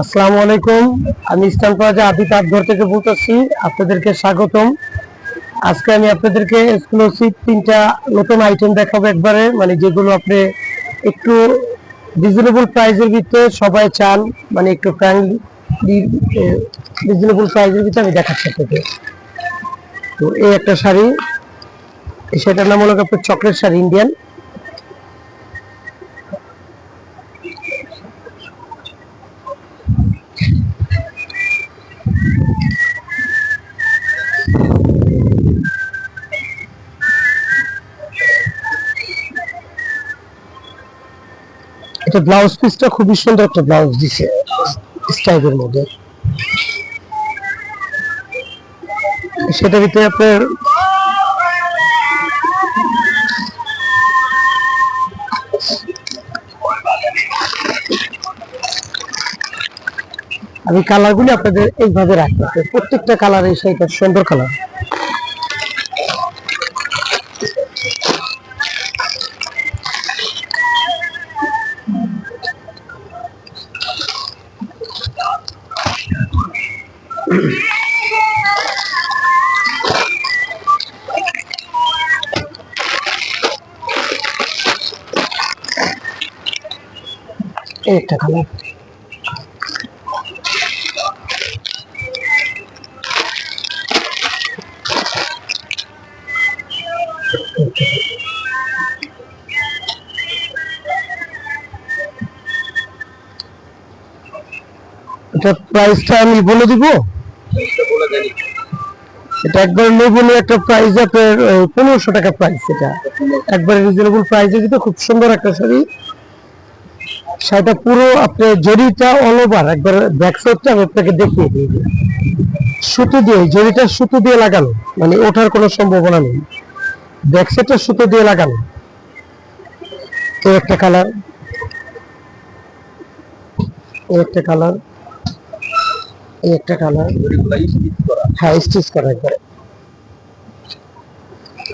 আসসালামু আলাইকুম। আমি ইস্টার্ন প্লাজা আদিত ঘর থেকে বলতেছি, আপনাদেরকে স্বাগতম। আজকে আমি আপনাদেরকে এক্সক্লুসিভ তিনটা নতুন আইটেম দেখাবো একবারে মানে যেগুলো আপনি একটু রিজনেবল প্রাইসের ভিতরে সবাই চান মানে একটু ফ্যামিলি রিজনেবল প্রাইসের ভিতরে আমি দেখাচ্ছি আপনাকে। তো এই একটা শাড়ি, এই শাড়িটার নাম হলো আপনার চকলেট শাড়ি ইন্ডিয়ান এটা ব্লাউজ পিসটা খুবই সুন্দর একটা ব্লাউজ দিছে স্টাইলের মধ্যে। সেটার ভিতরে আপনার আমি কালারগুলি আপনাদের এইভাবে রাখব প্রত্যেকটা কালার এই সেইটা সুন্দর কালার একটা এটা প্রাইসটা আমি বলে দিব? এটা একবার লোভনীয় একটা প্রাইস আপনার পনেরোশো টাকা প্রাইস এটা। একবারে রিজনেবল প্রাইসে কিন্তু খুব সুন্দর একটা শাড়ি। শাড়িটা পুরো আপনার জরিটা অল ওভার একবার ব্যাক সাইডটা আমি আপনাকে দেখিয়ে দিই। সুতো দিয়ে, জরিটা সুতো দিয়ে লাগানো মানে ওঠার কোনো সম্ভাবনা নেই। ব্যাক সুতো দিয়ে লাগানো। একটা কালার একটা কালার এই একটা কালার। হ্যাঁ স্টিচ করা একবারে।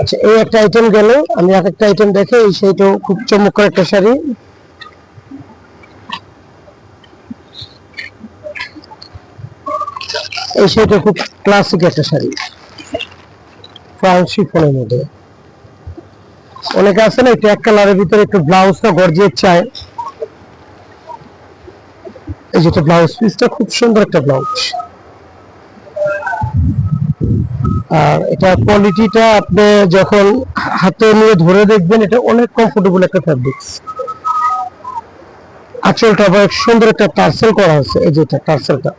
আচ্ছা এই একটা আইটেম গেল। আমি আর একটা আইটেম দেখে, এই সেইটাও খুব চমৎকার একটা শাড়ি। এই শাড়িটা খুব ক্লাসিক একটা শাড়ি। ফ্রান্স শিফনের মধ্যে। অনেকে আছে না, একটু এক কালারের ভিতরে একটু ব্লাউজটা গর্জিয়ে চায়। এই যেটা ব্লাউজ পিসটা খুব সুন্দর একটা ব্লাউজ আর এটা কোয়ালিটিটা আপনি যখন হাতে নিয়ে ধরে দেখবেন, এটা অনেক কমফোর্টেবল একটা ফ্যাব্রিক্স আঁচলটা আবার সুন্দর একটা টার্সেল করা আছে, এই যে যেটা টার্সেলটা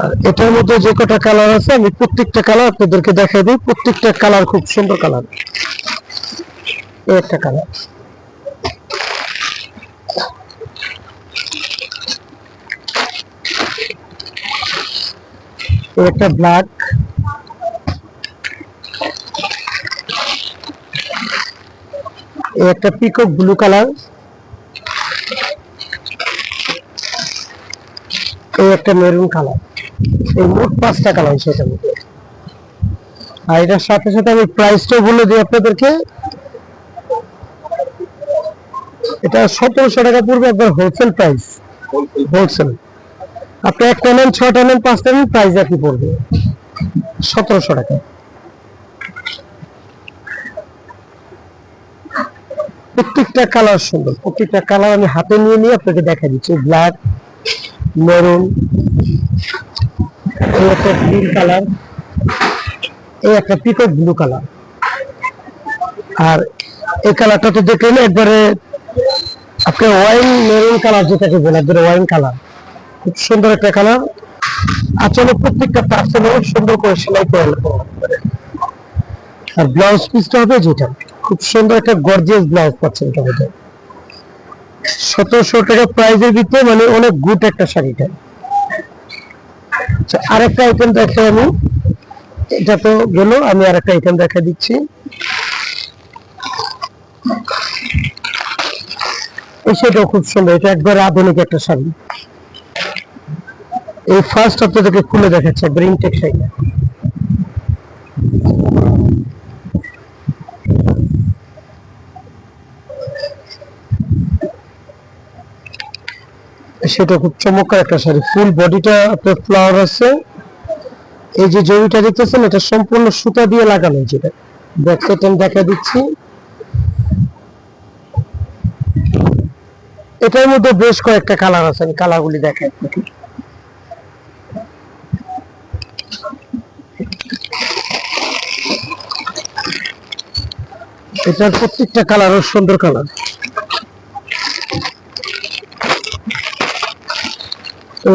আর এটার মধ্যে যে কটা কালার আছে, আমি প্রত্যেকটা কালার আপনাদেরকে দেখাই দিই। প্রত্যেকটা কালার খুব সুন্দর কালার একটা কালার একটা ব্ল্যাক একটা পিকক ব্লু কালার এই একটা মেরুন কালার এই মোট পাঁচটা কালার সেটার মধ্যে। আর এটার সাথে সাথে আমি প্রাইসটাও বলে দিই আপনাদেরকে। এটা সতেরোশো টাকা পড়বে একবার হোলসেল প্রাইস হোলসেল আপনি একটা নেন ছটা নেন পাঁচটা নেন প্রাইস একই পড়বে। সতেরোশো টাকা। প্রত্যেকটা কালার সুন্দর। প্রত্যেকটা কালার আমি হাতে নিয়ে নিয়ে আপনাকে দেখা দিচ্ছি। ব্ল্যাক মেরুন একটা গ্রিন কালার এই একটা পিকক ব্লু কালার আর এই কালারটা তো দেখলেন একবারে আপনি ওয়াইন মেরুন কালার যেটাকে বলে, একবারে ওয়াইন কালার খুব সুন্দর একটা কালার। আসলে প্রত্যেকটা পার্সেল অনেক সুন্দর করে সেলাই করে আর ব্লাউজ পিসটা হবে যেটা। খুব সুন্দর একটা গর্জিয়াস ব্লাউজ পাচ্ছেন এটা মধ্যে সতেরোশো টাকা প্রাইজের ভিতরে মানে অনেক গুড একটা শাড়িটা আচ্ছা আরেকটা আইটেম দেখে আমি। এটা তো গেল, আমি আরেকটা আইটেম দেখা দিচ্ছি। সেটাও খুব সুন্দর, এটা একবারে আধুনিক একটা শাড়ি। এই ফার্স্ট আপনাদেরকে খুলে দেখাচ্ছে একবার ইনটেক শাড়িটা সেটা খুব চমৎকার একটা শাড়ি। ফুল বডিটা আপনার ফ্লাওয়ার আছে। এই যে জমিটা দেখতেছেন, এটা সম্পূর্ণ সুতা দিয়ে লাগানো যেটা। ব্যাক আমি দেখা দিচ্ছি। এটার মধ্যে বেশ কয়েকটা কালার আছে, আমি কালারগুলি দেখাই এটার প্রত্যেকটা কালারও সুন্দর কালার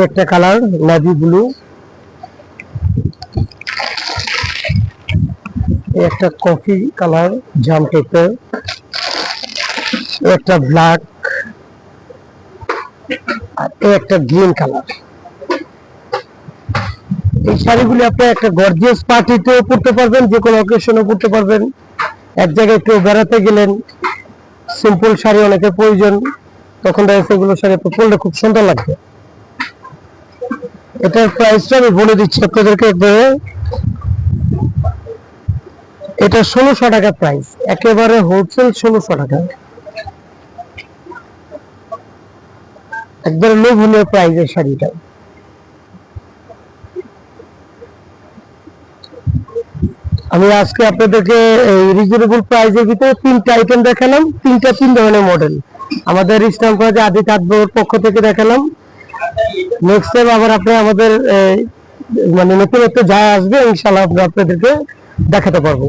একটা কালার নাভি ব্লু একটা কফি কালার জাম টাইপের একটা ব্ল্যাক আর একটা গ্রিন কালার এই শাড়িগুলি আপনি একটা গর্জিয়াস পার্টিতেও পড়তে পারবেন, যে কোনো অকেশনে পড়তে পারবেন। এক জায়গায় একটু বেড়াতে গেলেন সিম্পল শাড়ি অনেকের প্রয়োজন, তখন দেখা যাচ্ছে শাড়ি পরলে খুব সুন্দর লাগবে। এটার প্রাইসটা আমি বলে দিচ্ছি আপনাদেরকে একবারে। এটা ষোলোশো টাকা প্রাইস একেবারে হোলসেল ষোলোশো টাকা। একবারে লোভনীয় প্রাইসের শাড়িটা। আমি আজকে আপনাদেরকে রিজনেবল প্রাইসের ভিতরে তিনটা আইটেম দেখালাম। তিনটা তিন ধরনের মডেল আমাদের ইসলাম কলেজে আদি তাঁতবর পক্ষ থেকে দেখালাম। নেক্সট টাইম আবার আপনি আমাদের মানে নতুনত্ব যা আসবে ইনশাল্লাহ আমরা আপনাদেরকে দেখাতে পারব।